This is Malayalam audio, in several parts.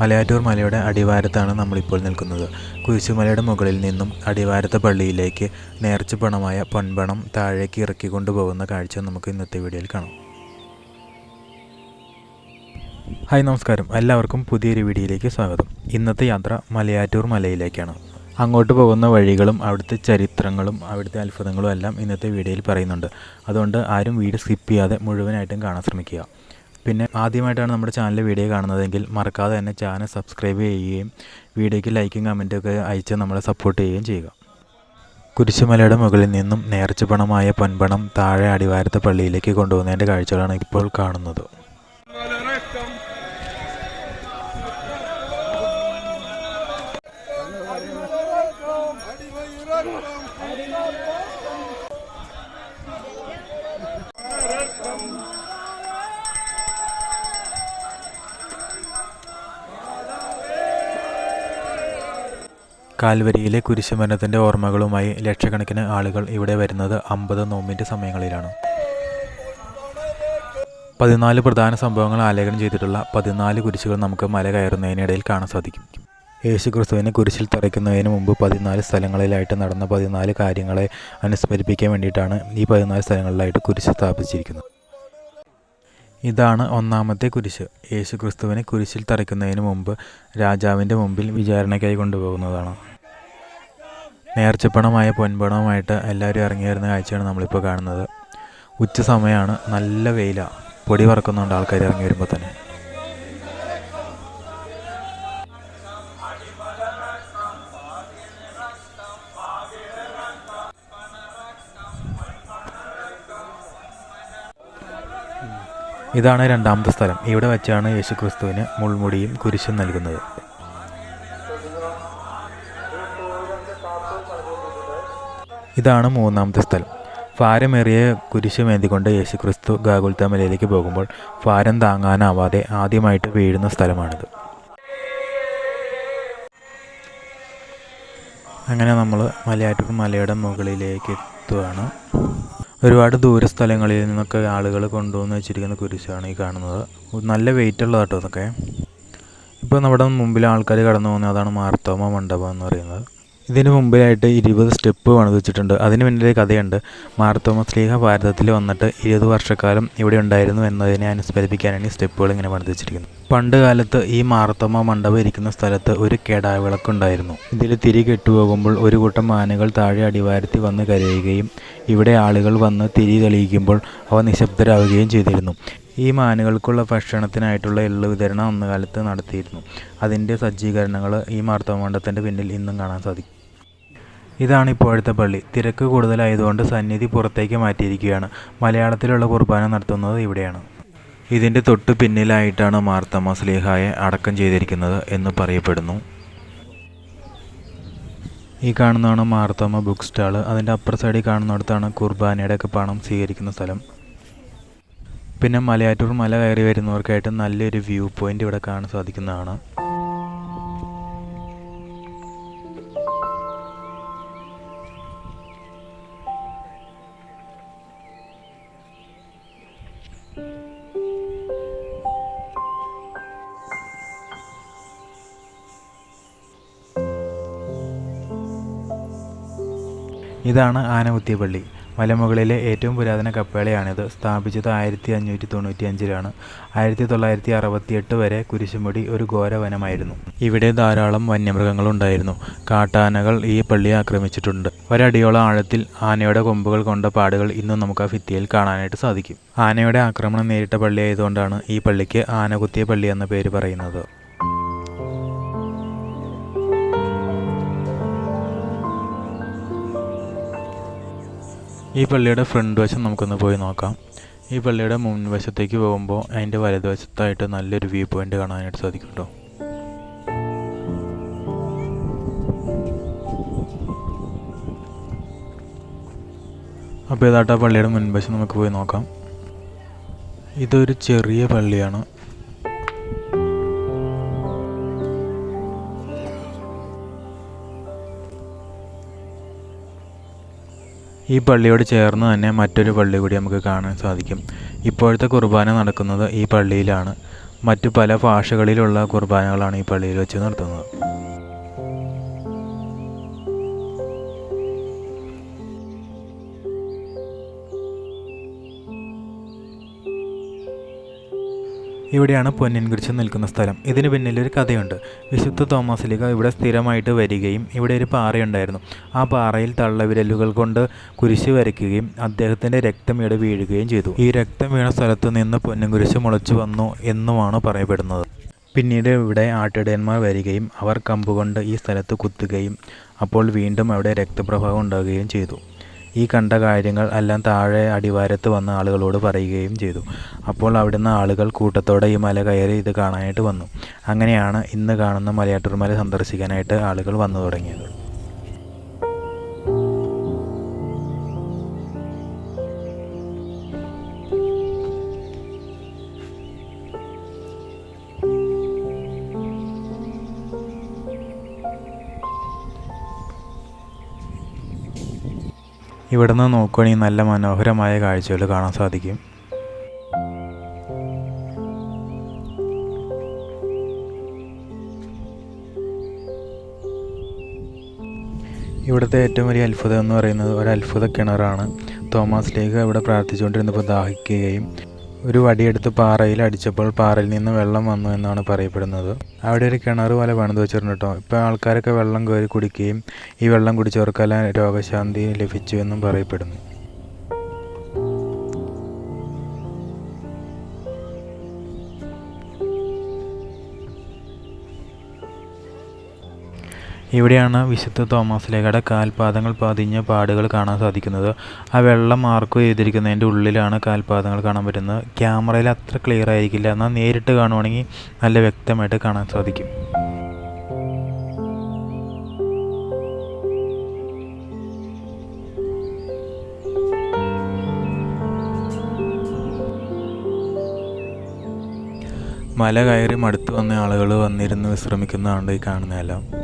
മലയാറ്റൂർ മലയുടെ അടിവാരത്താണ് നമ്മളിപ്പോൾ നിൽക്കുന്നത്. കുരിശുമലയുടെ മുകളിൽ നിന്നും അടിവാരത്തെ പള്ളിയിലേക്ക് നേർച്ചപ്പണമായ പൊൻപണം താഴേക്ക് ഇറക്കി കൊണ്ടുപോകുന്ന കാഴ്ച നമുക്ക് ഇന്നത്തെ വീഡിയോയിൽ കാണാം. ഹായ് നമസ്കാരം. എല്ലാവർക്കും പുതിയൊരു വീഡിയോയിലേക്ക് സ്വാഗതം. ഇന്നത്തെ യാത്ര മലയാറ്റൂർ മലയിലേക്കാണ്. അങ്ങോട്ട് പോകുന്ന വഴികളും അവിടുത്തെ ചരിത്രങ്ങളും അവിടുത്തെ അത്ഭുതങ്ങളും എല്ലാം ഇന്നത്തെ വീഡിയോയിൽ പറയുന്നുണ്ട്. അതുകൊണ്ട് ആരും വീഡിയോ സ്കിപ്പ് ചെയ്യാതെ മുഴുവനായിട്ടും കാണാൻ ശ്രമിക്കുക. പിന്നെ ആദ്യമായിട്ടാണ് നമ്മുടെ ചാനലിൽ വീഡിയോ കാണുന്നതെങ്കിൽ മറക്കാതെ തന്നെ ചാനൽ സബ്സ്ക്രൈബ് ചെയ്യുകയും വീഡിയോയ്ക്ക് ലൈക്കും കമന്റും ഒക്കെ അയച്ച് നമ്മളെ സപ്പോർട്ട് ചെയ്യുകയും ചെയ്യുക. കുരിശുമലയുടെ മുകളിൽ നിന്നും നേർച്ചപ്പണമായ പൊൻപണം താഴെ അടിവാരത്തെ പള്ളിയിലേക്ക് കൊണ്ടുപോകുന്നതിന്റെ കാഴ്ചകളാണ് ഇപ്പോൾ കാണുന്നത്. കാൽവരിയിലെ കുരിശുമരണത്തിന്റെ ഓർമ്മകളുമായി ലക്ഷക്കണക്കിന് ആളുകൾ ഇവിടെ വരുന്നത് അമ്പത് നോമ്പിന്റെ സമയങ്ങളിലാണ്. പതിനാല് പ്രധാന സംഭവങ്ങൾ ആലേഖനം ചെയ്തിട്ടുള്ള പതിനാല് കുരിശുകൾ നമുക്ക് മല കയറുന്നതിനിടയിൽ കാണാൻ സാധിക്കും. യേശു ക്രിസ്തുവിനെ കുരിശിൽ തറയ്ക്കുന്നതിന് മുമ്പ് പതിനാല് സ്ഥലങ്ങളിലായിട്ട് നടന്ന പതിനാല് കാര്യങ്ങളെ അനുസ്മരിപ്പിക്കാൻ വേണ്ടിയിട്ടാണ് ഈ പതിനാല് സ്ഥലങ്ങളിലായിട്ട് കുരിശ് സ്ഥാപിച്ചിരിക്കുന്നത്. ഇതാണ് ഒന്നാമത്തെ കുരിശ്. യേശുക്രിസ്തുവിനെ കുരിശിൽ തറയ്ക്കുന്നതിന് മുമ്പ് രാജാവിന്റെ മുമ്പിൽ വിചാരണയ്ക്കായി കൊണ്ടുപോകുന്നതാണ്. നേർച്ചപ്പണമായ പൊൻപണവുമായിട്ട് എല്ലാവരും ഇറങ്ങി വരുന്ന കാഴ്ചയാണ് നമ്മളിപ്പോൾ കാണുന്നത്. ഉച്ച സമയമാണ് നല്ല വെയിലാണ് പൊടി പറക്കുന്നുണ്ട് ആൾക്കാർ ഇറങ്ങി വരുമ്പോൾ തന്നെ. ഇതാണ് രണ്ടാമത്തെ സ്ഥലം. ഇവിടെ വെച്ചാണ് യേശു ക്രിസ്തുവിന് മുൾമുടിയും കുരിശും നൽകുന്നത്. ഇതാണ് മൂന്നാമത്തെ സ്ഥലം. ഭാരമേറിയ കുരിശുമേന്തിക്കൊണ്ട് യേശുക്രിസ്തു ഗാകുൽത്തമലയിലേക്ക് പോകുമ്പോൾ ഭാരം താങ്ങാനാവാതെ ആദ്യമായിട്ട് വീഴുന്ന സ്ഥലമാണിത്. അങ്ങനെ നമ്മൾ മലയാറ്റൂർ മലയുടെ മുകളിലേക്ക് എത്തുകയാണ് ഒരുപാട് ദൂര സ്ഥലങ്ങളിൽ നിന്നൊക്കെ ആളുകൾ കൊണ്ടുവന്ന് വെച്ചിരിക്കുന്ന കുരിശാണ് ഈ കാണുന്നത്. നല്ല വെയിറ്റ് ഉള്ള കേട്ടോ ഇതൊക്കെ. ഇപ്പോൾ നമ്മുടെ മുമ്പിൽ ആൾക്കാർ കടന്നു പോകുന്നത് അതാണ് മാർത്തോമ മണ്ഡപം എന്ന് പറയുന്നത്. ഇതിന് മുമ്പിലായിട്ട് ഇരുപത് സ്റ്റെപ്പ് പണിത് വെച്ചിട്ടുണ്ട്. അതിന് പിന്നിലെ കഥയുണ്ട്. മാർത്തോമ സ്ലീഹ ഭാരതത്തിൽ വന്നിട്ട് ഇരുപത് വർഷക്കാലം ഇവിടെ ഉണ്ടായിരുന്നു എന്നതിനെ അനുസ്മരിപ്പിക്കാനാണ് ഈ സ്റ്റെപ്പുകൾ ഇങ്ങനെ പണിത് വെച്ചിരിക്കുന്നത് പണ്ട് കാലത്ത് ഈ മാർത്തോമ മണ്ഡപം ഇരിക്കുന്ന സ്ഥലത്ത് ഒരു കെടാവിളക്കുണ്ടായിരുന്നു. ഇതിൽ തിരി കെട്ടുപോകുമ്പോൾ ഒരു കൂട്ടം ആനകൾ താഴെ അടിവാരത്തി വന്ന് കരയുകയും ഇവിടെ ആളുകൾ വന്ന് തിരി തെളിയിക്കുമ്പോൾ അവ നിശബ്ദരാകുകയും ചെയ്തിരുന്നു. ഈ മാനുകൾക്കുള്ള ഭക്ഷണത്തിനായിട്ടുള്ള എള്ള് വിതരണം അന്ന് കാലത്ത് നടത്തിയിരുന്നു. അതിന്റെ സജ്ജീകരണങ്ങൾ ഈ മാർത്തോമണ്ഡത്തിന്റെ പിന്നിൽ ഇന്നും കാണാൻ സാധിക്കും. ഇതാണ് ഇപ്പോഴത്തെ പള്ളി. തിരക്ക് കൂടുതലായതുകൊണ്ട് സന്നിധി പുറത്തേക്ക് മാറ്റിയിരിക്കുകയാണ്. മലയാളത്തിലുള്ള കുർബാന നടത്തുന്നത് ഇവിടെയാണ്. ഇതിന്റെ തൊട്ട് പിന്നിലായിട്ടാണ് മാർത്തമ്മ സ്ലീഹായെ അടക്കം ചെയ്തിരിക്കുന്നത് എന്ന് പറയപ്പെടുന്നു. ഈ കാണുന്നതാണ് മാർത്തമ്മ ബുക്ക് സ്റ്റാൾ. അതിന്റെ അപ്പർ സൈഡിൽ കാണുന്നിടത്താണ് കുർബാനയുടെ ഒക്കെ പണം സ്വീകരിക്കുന്ന സ്ഥലം. പിന്നെ മലയാറ്റൂർ മല കയറി വരുന്നവർക്കായിട്ട് നല്ലൊരു വ്യൂ പോയിന്റ് ഇവിടെ കാണാൻ സാധിക്കുന്നതാണ്. ഇതാണ് ആനമുത്തിയപ്പള്ളി. പള്ളി മലമുകളിലെ ഏറ്റവും പുരാതന കപ്പേളയാണിത്. സ്ഥാപിച്ചത് ആയിരത്തി അഞ്ഞൂറ്റി തൊണ്ണൂറ്റി അഞ്ചിലാണ് ആയിരത്തി തൊള്ളായിരത്തി അറുപത്തിയെട്ട് വരെ കുരിശുമുടി ഒരു ഘോരവനമായിരുന്നു. ഇവിടെ ധാരാളം വന്യമൃഗങ്ങളുണ്ടായിരുന്നു. കാട്ടാനകൾ ഈ പള്ളി ആക്രമിച്ചിട്ടുണ്ട്. ഒരടിയോളം ആഴത്തിൽ ആനയുടെ കൊമ്പുകൾ കൊണ്ട പാടുകൾ ഇന്നും നമുക്ക് ആ ഭിത്തിയിൽ കാണാനായിട്ട് സാധിക്കും. ആനയുടെ ആക്രമണം നേരിട്ട പള്ളിയായതുകൊണ്ടാണ് ഈ പള്ളിക്ക് ആനകുത്തിയ പള്ളി എന്ന പേര് പറയുന്നത്. ഈ പള്ളിയുടെ ഫ്രണ്ട് വശം നമുക്കൊന്ന് പോയി നോക്കാം. ഈ പള്ളിയുടെ മുൻവശത്തേക്ക് പോകുമ്പോൾ അതിന്റെ വലതുവശത്തായിട്ട് നല്ലൊരു വ്യൂ പോയിന്റ് കാണാനായിട്ട് സാധിക്കും കേട്ടോ അപ്പോൾ ഇതായിട്ട് ആ പള്ളിയുടെ മുൻവശം നമുക്ക് പോയി നോക്കാം. ഇതൊരു ചെറിയ പള്ളിയാണ്. ഈ പള്ളിയോട് ചേർന്ന് തന്നെ മറ്റൊരു പള്ളി കൂടി നമുക്ക് കാണാൻ സാധിക്കും. ഇപ്പോഴത്തെ കുർബാന നടക്കുന്നത് ഈ പള്ളിയിലാണ്. മറ്റു പല ഭാഷകളിലുള്ള കുർബാനകളാണ് ഈ പള്ളിയിൽ വെച്ച് നടത്തുന്നത്. ഇവിടെയാണ് പൊന്നിൻ കുരിശ് നിൽക്കുന്ന സ്ഥലം. ഇതിന് പിന്നിൽ ഒരു കഥയുണ്ട്. വിശുദ്ധ തോമസ് ലീഗ ഇവിടെ സ്ഥിരമായിട്ട് വരികയും ഇവിടെ ഒരു പാറയുണ്ടായിരുന്നു. ആ പാറയിൽ തള്ളവിരലുകൾ കൊണ്ട് കുരിശ് വരയ്ക്കുകയും അദ്ദേഹത്തിന്റെ രക്തം ഇവിടെ വീഴുകയും ചെയ്തു. ഈ രക്തം വീണ സ്ഥലത്ത് നിന്ന് പൊന്നിൻ കുരിശ് മുളച്ചു വന്നു എന്നുമാണ് പറയപ്പെടുന്നത്. പിന്നീട് ഇവിടെ ആട്ടിടയന്മാർ വരികയും അവർ കമ്പുകൊണ്ട് ഈ സ്ഥലത്ത് കുത്തുകയും അപ്പോൾ വീണ്ടും അവിടെ രക്തപ്രവാഹം ഉണ്ടാകുകയും ചെയ്തു. ഈ കണ്ട കാര്യങ്ങൾ എല്ലാം താഴെ അടിവാരത്ത് വന്ന ആളുകളോട് പറയുകയും ചെയ്തു. അപ്പോൾ അവിടുന്ന് ആളുകൾ കൂട്ടത്തോടെ ഈ മല കയറി ഇത് കാണാനായിട്ട് വന്നു. അങ്ങനെയാണ് ഇന്ന് കാണുന്ന മലയാറ്റൂർ മല സന്ദർശിക്കാനായിട്ട് ആളുകൾ വന്നു തുടങ്ങിയത്. ഇവിടുന്ന് നോക്കുകയാണെങ്കിൽ നല്ല മനോഹരമായ കാഴ്ചകൾ കാണാൻ സാധിക്കും. ഇവിടുത്തെ ഏറ്റവും വലിയ അത്ഭുതം എന്ന് പറയുന്നത് ഒരു അത്ഭുത കിണറാണ്. തോമസ് ലീഗ് ഇവിടെ പ്രാർത്ഥിച്ചുകൊണ്ടിരുന്നപ്പോൾ ദാഹിക്കുകയും ഒരു വടിയെടുത്ത് പാറയിൽ അടിച്ചപ്പോൾ പാറയിൽ നിന്ന് വെള്ളം വന്നു എന്നാണ് പറയപ്പെടുന്നത്. അവിടെ ഒരു കിണർ പോലെ പണിത് വെച്ചിട്ടുണ്ട് കേട്ടോ. ഇപ്പോൾ ആൾക്കാരൊക്കെ വെള്ളം കയറി കുടിക്കുകയും ഈ വെള്ളം കുടിച്ചവർക്കെല്ലാം രോഗശാന്തി ലഭിച്ചു എന്നും പറയപ്പെടുന്നു. ഇവിടെയാണ് വിശുദ്ധ തോമസ് കാൽപാദങ്ങൾ പതിഞ്ഞ പാടുകൾ കാണാൻ സാധിക്കുന്നത്. ആ വെള്ളം മാർക്ക് ചെയ്തിരിക്കുന്നതിന്റെ ഉള്ളിലാണ് കാൽപാദങ്ങൾ കാണാൻ പറ്റുന്നത്. ക്യാമറയിൽ അത്ര ക്ലിയർ ആയിരിക്കില്ല. എന്നാൽ നേരിട്ട് കാണുവാണെങ്കിൽ നല്ല വ്യക്തമായിട്ട് കാണാൻ സാധിക്കും. മല കയറി മടുത്തു വന്ന ആളുകൾ വന്നിരുന്ന് വിശ്രമിക്കുന്നതാണ് ഈ കാണുന്നതെല്ലാം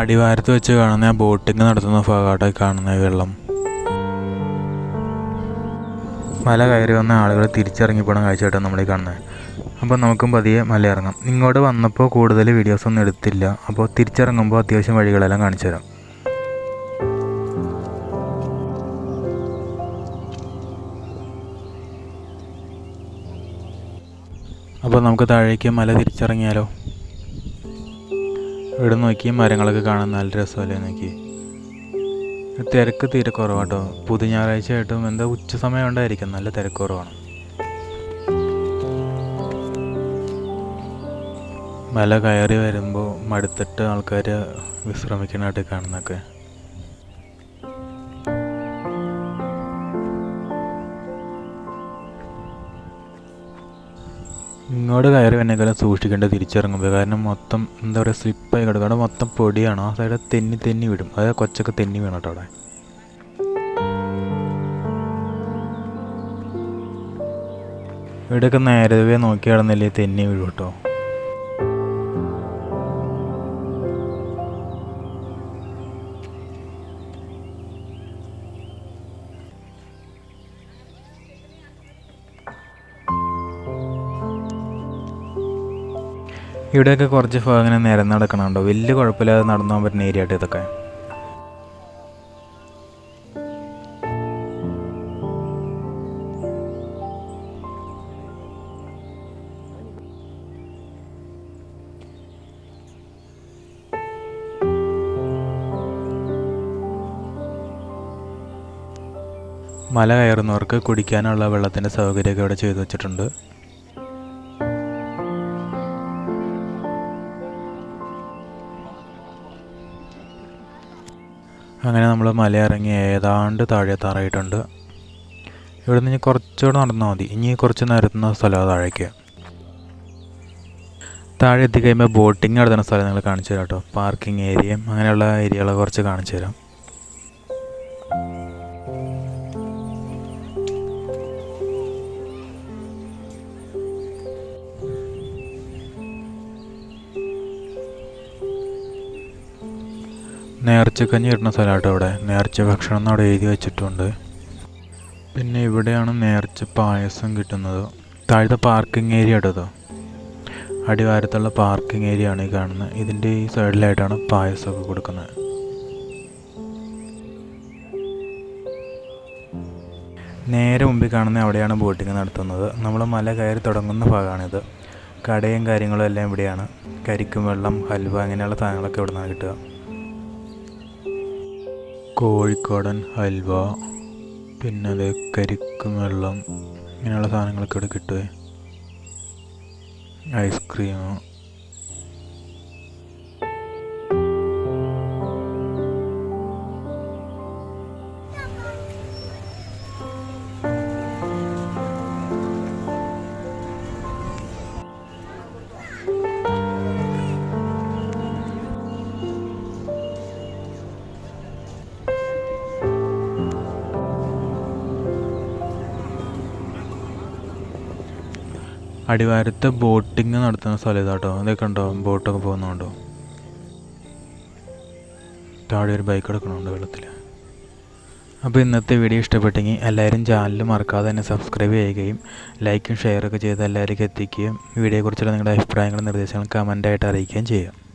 അടിവാരത്ത് വെച്ച് കാണുന്ന ബോട്ടിങ് നടത്തുന്ന ഭാഗമായിട്ട് കാണുന്ന വെള്ളം. മല കയറി വന്ന ആളുകൾ തിരിച്ചിറങ്ങിപ്പോണ കാഴ്ചയായിട്ടാണ് ഈ കാണുന്നത് അപ്പോൾ നമുക്കും പതിയെ മല ഇറങ്ങാം. ഇങ്ങോട്ട് വന്നപ്പോൾ കൂടുതൽ വീഡിയോസ് ഒന്നും എടുത്തില്ല. അപ്പോൾ തിരിച്ചിറങ്ങുമ്പോൾ അത്യാവശ്യം വഴികളെല്ലാം കാണിച്ചു തരാം. അപ്പോൾ നമുക്ക് താഴേക്ക് മല തിരിച്ചിറങ്ങിയാലോ? ഇവിടെ നോക്കി മരങ്ങളൊക്കെ കാണാൻ നല്ല രസമല്ലേ നോക്കി? തിരക്ക് തീരെ കുറവാട്ടോ. പുതു ഞായറാഴ്ച ആയിട്ടും എന്താ ഉച്ച സമയം ഉണ്ടായിരിക്കും. നല്ല തിരക്ക് കുറവാണ്. മല കയറി വരുമ്പോൾ മടുത്തിട്ട് ആൾക്കാർ വിശ്രമിക്കണമായിട്ട് കാണുന്നൊക്കെ ഇങ്ങോട്ട് കയറി വന്നേക്കാളും സൂക്ഷിക്കേണ്ടത് തിരിച്ചിറങ്ങുമ്പോൾ കാരണം മൊത്തം എന്താ പറയുക സ്ലിപ്പായി കിടക്കും. അവിടെ മൊത്തം പൊടിയാണ്. ആ സൈഡ് തെന്നി തെന്നി വിടും. അതായത് കൊച്ചൊക്കെ തെന്നി വീണം കേട്ടോ അവിടെ. ഇവിടെയൊക്കെ നേരവേ നോക്കി കിടന്നില്ലേ തെന്നി വീഴും കേട്ടോ. ഇവിടെയൊക്കെ കുറച്ച് ഭാഗം ഇങ്ങനെ നിരന്ന് നടക്കണുണ്ടോ? വലിയ കുഴപ്പമില്ലാതെ നടന്നു പോകാൻ പറ്റുന്ന ഏരിയ ആയിട്ട് ഇതൊക്കെ. മല കയറുന്നവർക്ക് കുടിക്കാനുള്ള വെള്ളത്തിന്റെ സൗകര്യമൊക്കെ ഇവിടെ ചെയ്തു വെച്ചിട്ടുണ്ട്. അങ്ങനെ നമ്മൾ മല ഇറങ്ങി ഏതാണ്ട് താഴെ താറായിട്ടുണ്ട് ഇവിടെ നിന്ന് കുറച്ചുകൂടെ നടന്നാൽ മതി. ഇനി കുറച്ച് നിരത്തുന്ന സ്ഥലമാണ് താഴേക്ക്. താഴെ എത്തിക്കഴിയുമ്പോൾ ബോട്ടിങ് നടത്തുന്ന സ്ഥലം നിങ്ങൾ കാണിച്ചു തരാം കേട്ടോ പാർക്കിംഗ് ഏരിയയും അങ്ങനെയുള്ള ഏരിയകളെ കുറച്ച് കാണിച്ചു തരാം നേർച്ചക്കഞ്ഞി ഇടുന്ന സ്ഥലമാട്ടോ ഇവിടെ നേർച്ച ഭക്ഷണം എന്ന് അവിടെ എഴുതി വെച്ചിട്ടുണ്ട്. പിന്നെ ഇവിടെയാണ് നേർച്ച പായസം കിട്ടുന്നത്. താഴത്തെ പാർക്കിംഗ് ഏരിയ ഇട്ടതോ അടിവാരത്തുള്ള പാർക്കിംഗ് ഏരിയ ആണ് ഈ കാണുന്നത് ഇതിന്റെ ഈ സൈഡിലായിട്ടാണ് പായസമൊക്കെ കൊടുക്കുന്നത് നേരെ മുമ്പിൽ കാണുന്ന അവിടെയാണ് ബോട്ടിംഗ് നടത്തുന്നത്. നമ്മൾ മല കയറി തുടങ്ങുന്ന ഭാഗമാണിത്. കടയും കാര്യങ്ങളും എല്ലാം ഇവിടെയാണ്. കരിക്കും വെള്ളം ഹൽവ അങ്ങനെയുള്ള സാധനങ്ങളൊക്കെ ഇവിടെ നിന്നാണ് കിട്ടുക. കോഴിക്കോടൻ ഹൽവ പിന്നെ അത് കരിക്കും വെള്ളം ഇങ്ങനെയുള്ള സാധനങ്ങളൊക്കെ ഇവിടെ കിട്ടുമേ ഐസ്ക്രീം അടിവാരത്ത് ബോട്ടിങ് നടത്തുന്ന സ്ഥലം ഇതാട്ടോ അതൊക്കെ ഉണ്ടോ? ബോട്ടൊക്കെ പോകുന്നുണ്ടോ താഴെ ഒരു ബൈക്ക് എടുക്കണുണ്ട് വെള്ളത്തിൽ അപ്പോൾ ഇന്നത്തെ വീഡിയോ ഇഷ്ടപ്പെട്ടെങ്കിൽ എല്ലാവരും ചാനൽ മറക്കാതെ തന്നെ സബ്സ്ക്രൈബ് ചെയ്യുകയും ലൈക്കും ഷെയറൊക്കെ ചെയ്ത് എല്ലാവരേക്കും എത്തിക്കുകയും വീഡിയോയെക്കുറിച്ചുള്ള നിങ്ങളുടെ അഭിപ്രായങ്ങളും നിർദ്ദേശങ്ങളും കമന്റായിട്ട് അറിയിക്കുകയും ചെയ്യുക.